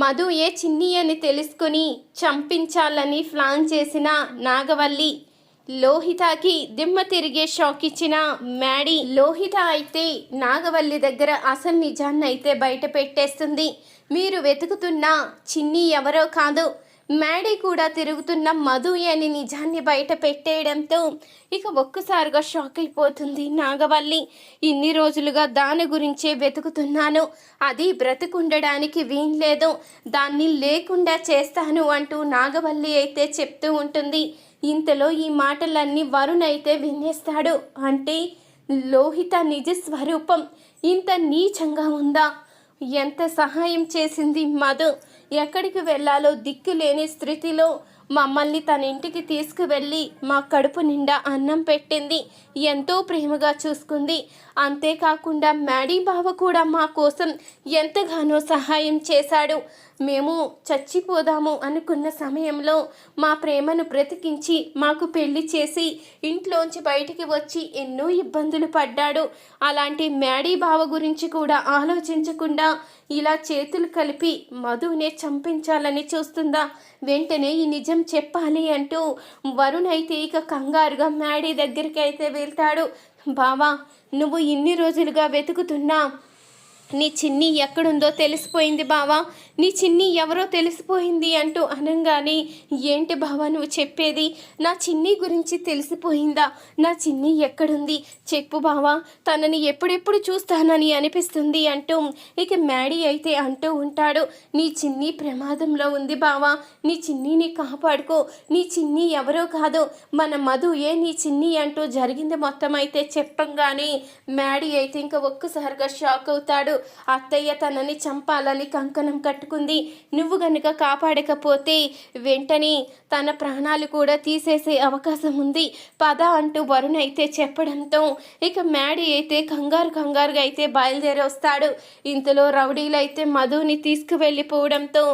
మధు ఏ చిన్ని అని తెలుసుకుని చంపించాలని ప్లాన్ చేసిన నాగవల్లి లోహితకి దిమ్మ తిరిగే షాక్ ఇచ్చిన మ్యాడీ లోహిత అయితే నాగవల్లి దగ్గర అసలు నిజాన్ని అయితే బయట పెట్టేస్తుంది. మీరు వెతుకుతున్న చిన్ని ఎవరో కాదు. మ్యాడీ కూడా తిరుగుతున్న మధు అని నిజాన్ని బయట పెట్టేయడంతో ఇక ఒక్కసారిగా షాక్ అయిపోతుంది నాగవల్లి. ఇన్ని రోజులుగా దాని గురించే వెతుకుతున్నాను. అది బ్రతికుండడానికి వీల్లేదు దాన్ని లేకుండా చేస్తాను అంటూ నాగవల్లి అయితే చెప్తూ ఉంటుంది. ఇంతలో ఈ మాటలన్నీ వరుణ్ అయితే వినేస్తాడు. అంటే లోహిత నిజ స్వరూపం ఇంత నీచంగా ఉందా? ఎంత సహాయం చేసింది మధు? ఎక్కడికి వెళ్ళాలో దిక్కు లేని స్థితిలో మమ్మల్ని తన ఇంటికి తీసుకువెళ్ళి మా కడుపు నిండా అన్నం పెట్టింది. ఎంతో ప్రేమగా చూసుకుంది. అంతేకాకుండా మ్యాడీ బావ కూడా మా కోసం ఎంతగానో సహాయం చేశాడు. మేము చచ్చిపోదాము అనుకున్న సమయంలో మా ప్రేమను బ్రతికించి మాకు పెళ్ళి చేసి ఇంట్లోంచి బయటికి వచ్చి ఎన్నో ఇబ్బందులు పడ్డాడు. అలాంటి మ్యాడీ బావ గురించి కూడా ఆలోచించకుండా ఇలా చేతులు కలిపి మధునే చంపించాలని చూస్తుందా? వెంటనే ఈ నిజం చెప్పాలి అంటూ వరుణ్ అయితే ఇక కంగారుగా మ్యాడీ దగ్గరికి అయితే వెళ్తాడు. బావా నువ్వు ఇన్ని రోజులుగా వెతుకుతున్నా నీ చిన్ని ఎక్కడుందో తెలిసిపోయింది బావా. నీ చిన్ని ఎవరో తెలిసిపోయింది అంటూ అనగానే ఏంటి బావా నువ్వు చెప్పేది? నా చిన్ని గురించి తెలిసిపోయిందా? నా చిన్ని ఎక్కడుంది? చెప్పు బావా తనని ఎప్పుడెప్పుడు చూస్తానని అనిపిస్తుంది అంటూ ఇక మ్యాడీ అయితే అంటూ ఉంటాడు. నీ చిన్ని ప్రమాదంలో ఉంది బావా. నీ చిన్నిని కాపాడుకో. నీ చిన్ని ఎవరో కాదు. మన మధు ఏ నీ చిన్ని అంటూ జరిగింది మొత్తం అయితే చెప్పంగానే మ్యాడీ అయితే ఇంకా ఒక్కసారిగా షాక్ అవుతాడు. అత్తయ్య తనని చంపాలని కంకణం కట్టుకుంది. నువ్వు గనుక కాపాడకపోతే వెంటనే తన ప్రాణాలు కూడా తీసేసే అవకాశం ఉంది. పద అంటూ వరుణ్ అయితే చెప్పడంతో ఇక మ్యాడీ అయితే కంగారు కంగారుగా అయితే బయలుదేరి వస్తాడు. ఇంతలో రౌడీలు అయితే మధుని తీసుకువెళ్ళిపోవడంతో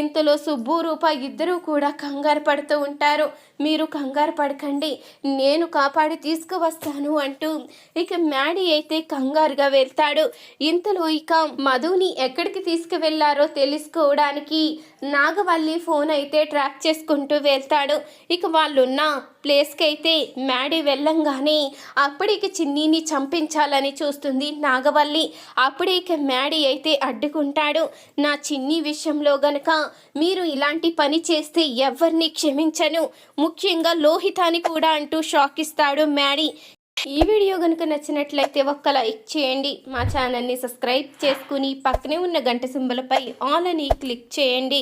ఇంతలో సుబ్బు రూప ఇద్దరూ కూడా కంగారు పడుతూ ఉంటారు. మీరు కంగారు పడకండి. నేను కాపాడి తీసుకువస్తాను అంటూ ఇక మ్యాడీ అయితే కంగారుగా వెళ్తాడు. ఇంతలో ఇక మధుని ఎక్కడికి తీసుకువెళ్ళారో తెలుసుకోవడానికి నాగవల్లి ఫోన్ అయితే ట్రాక్ చేసుకుంటూ వెళ్తాడు. ఇక వాళ్ళున్న ప్లేస్కి అయితే మ్యాడీ వెళ్ళంగానే అప్పటికి చిన్నీని చంపించాలని చూస్తుంది నాగవల్లి. అప్పుడే మ్యాడీ అయితే అడ్డుకుంటాడు. నా చిన్ని విషయంలో గనక మీరు ఇలాంటి పని చేస్తే ఎవరిని క్షమించను. ముఖ్యంగా లోహితాని కూడా అంటూ షాక్ ఇస్తాడు మ్యాడీ. ఈ వీడియో కనుక నచ్చినట్లయితే ఒక్క లైక్ చేయండి. మా ఛానల్ని సబ్స్క్రైబ్ చేసుకుని పక్కనే ఉన్న గంట సింబలపై ఆల్ అని క్లిక్ చేయండి.